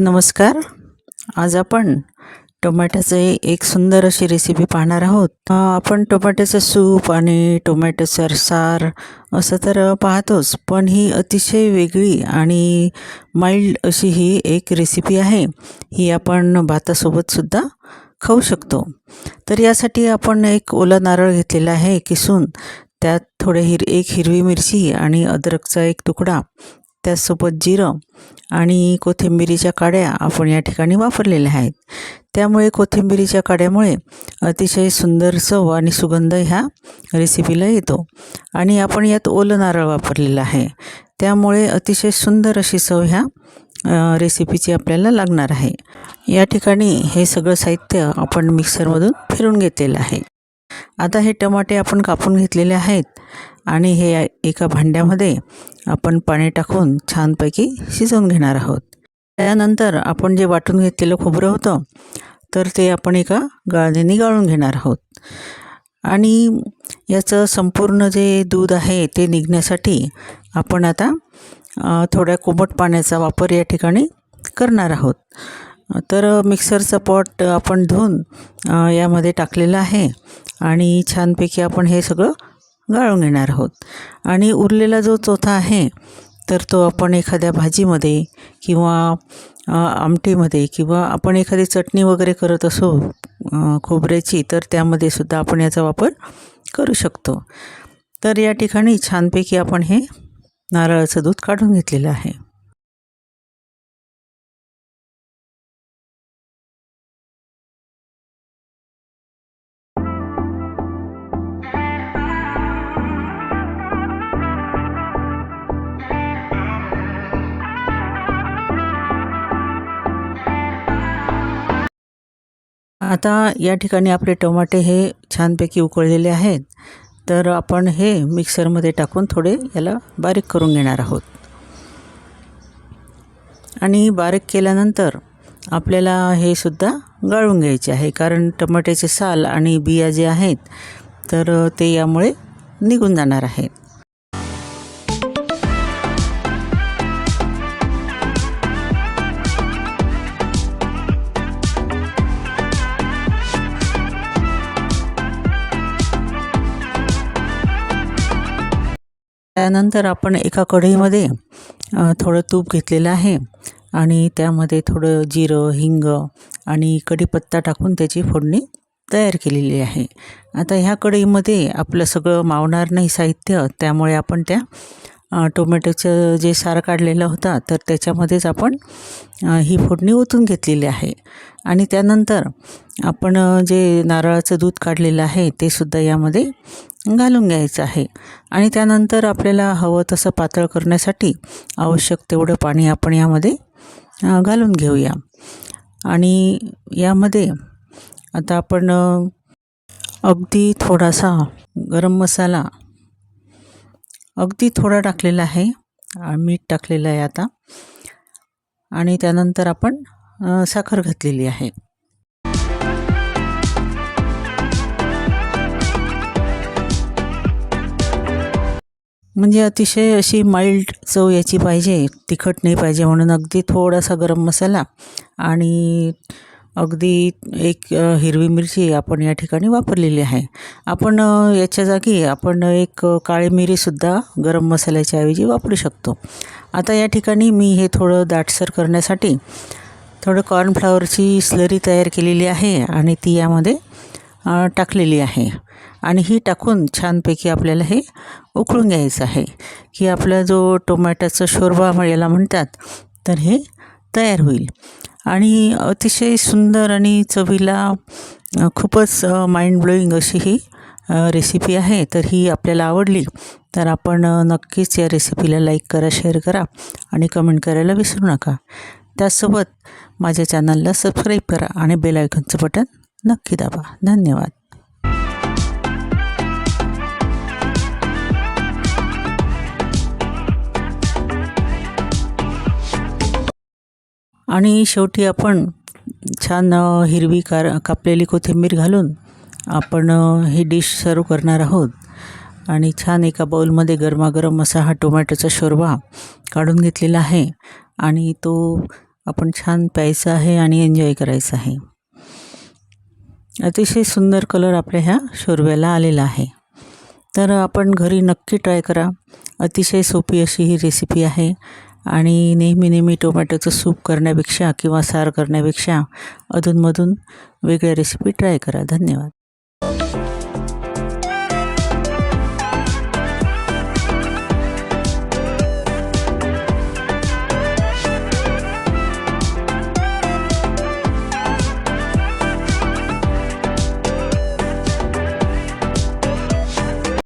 नमस्कार. आज आपण टोमॅटोचे एक सुंदर अशी रेसिपी पाहणार आहोत. आपण टोमॅटोचं सूप आणि टोमॅटोचं सार असं तर पाहतोच पण ही अतिशय वेगळी आणि माइल्ड अशी ही एक रेसिपी आहे. ही आपण भातासोबतसुद्धा खाऊ शकतो. तर यासाठी आपण एक ओला नारळ घेतलेला आहे किसून. त्यात थोडे हिर एक हिरवी मिरची आणि अद्रकचा एक तुकडा. त्याचसोबत जिरं आणि कोथिंबिरीच्या काड्या आपण या ठिकाणी वापरलेल्या आहेत. त्यामुळे कोथिंबिरीच्या काड्यामुळे अतिशय सुंदर चव आणि सुगंध ह्या रेसिपीला येतो. आणि आपण यात ओलं नारळ वापरलेलं आहे. त्यामुळे अतिशय सुंदर अशी चव ह्या रेसिपीची आपल्याला लागणार आहे. या ठिकाणी हे सगळं साहित्य आपण मिक्सरमधून फिरून घेतलेलं आहे. आता हे टमाटे आपण कापून घेतलेले आहेत. आणि हे एका भांड्यामध्ये आपण पाणी टाकून छानपैकी शिजवून घेणार आहोत. त्यानंतर आपण जे वाटून घेतलेलं खोबरं होतं तर ते आपण एका गाळणीने गाळून घेणार आहोत. आणि याचं संपूर्ण जे दूध आहे ते निघण्यासाठी आपण आता थोड्या कोमट पाण्याचा वापर या ठिकाणी करणार आहोत. तर मिक्सरचा पॉट आपण धुवून यामध्ये टाकलेलं आहे आणि छानपैकी आपण हे सगळं गाळून घेणार आहोत. आणि उरलेला जो चोथा आहे तर तो आपण एखाद्या भाजीमध्ये किंवा आमटीमध्ये किंवा आपण एखादी चटणी वगैरे करत असो खोबऱ्याची तर त्यामध्ये सुद्धा आपण याचा वापर करू शकतो. तर या ठिकाणी छानपैकी आपण हे नारळाचं दूध काढून घेतलेलं आहे. आता या ठिकाणी आपले टोमॅटे हे छानपैकी उकळलेले आहेत. तर आपण हे मिक्सरमध्ये टाकून थोडे याला बारीक करून घेणार आहोत. आणि बारीक केल्यानंतर आपल्याला हे सुद्धा गाळून घ्यायचे आहे. कारण टमाट्याचे साल आणि बिया जे आहेत तर ते यामुळे निघून जाणार आहेत त्यानंतर आपण एका कढईमध्ये थोडं तूप घेतलेलं आहे आणि त्यामध्ये थोडं जिरं हिंग आणि कढीपत्ता टाकून त्याची फोडणी तयार केलेली आहे. आता ह्या कढईमध्ये आपलं सगळं मावणार नाही साहित्य त्यामुळे आपण त्या टोमॅटोचं जे सार काढलेलं होता तर त्याच्यामध्येच आपण ही फोडणी ओतून घेतलेली आहे. आणि त्यानंतर आपण जे नारळाचं दूध काढलेलं आहे ते सुद्धा यामध्ये घालून घ्यायचं आहे. आणि त्यानंतर आपल्याला हवं तसं पातळ करण्यासाठी आवश्यक तेवढं पाणी आपण यामध्ये घालून घेऊया. आणि यामध्ये आता आपण अगदी थोडासा गरम मसाला अगदी थोडा टाकलेला आहे. मीठ टाकलेलं आहे आता. आणि त्यानंतर आपण साखर घातलेली आहे. म्हणजे अतिशय अशी माइल्ड चव याची पाहिजे तिखट नाही पाहिजे म्हणून अगदी थोडासा गरम मसाला आणि अगदी एक हिरवी मिरची आपण या ठिकाणी वापरलेली आहे. आपण याच्या जागी आपण एक काळी मिरीसुद्धा गरम मसाल्याच्या ऐवजी वापरू शकतो. आता या ठिकाणी मी हे थोडं दाटसर करण्यासाठी थोडं कॉर्नफ्लॉवरची स्लरी तयार केलेली आहे आणि ती यामध्ये टाकलेली आहे. आणि ही टाकून छानपैकी आपल्याला हे उकळून घ्यायचं आहे. की आपला जो टोमॅटोचं शोरबा याला म्हणतात तर हे तयार होईल. आणि अतिशय सुंदर आणि चवीला खूपच माइंड ब्लोईंग अशी ही रेसिपी आहे. तर ही आपल्याला आवडली तर आपण नक्कीच या रेसिपीला लाईक करा शेअर करा आणि कमेंट करायला विसरू नका. त्याचसोबत माझ्या चॅनलला सबस्क्राईब करा आणि बेल आयकॉनचं बटन नक्की दाबा. धन्यवाद. आणि शेवटी आपण छान हिरवी कार कापलेली कोथिंबीर घालून आपण ही डिश सर्व करणार आहोत. आणि छान एका बाऊलमध्ये गरमागरम असा हा टोमॅटोचा शोरबा काढून घेतलेला आहे. आणि तो आपण छान प्यायचा आहे आणि एन्जॉय करायचा आहे. अतिशय सुंदर कलर आपल्या ह्या शोरब्याला आलेला आहे. तर आपण घरी नक्की ट्राय करा. अतिशय सोपी अशी ही रेसिपी आहे. आणि नेहमी नेहमी टोमॅटोचं सूप करण्यापेक्षा किंवा सार करण्यापेक्षा अधूनमधून वेगळ्या रेसिपी ट्राय करा. धन्यवाद.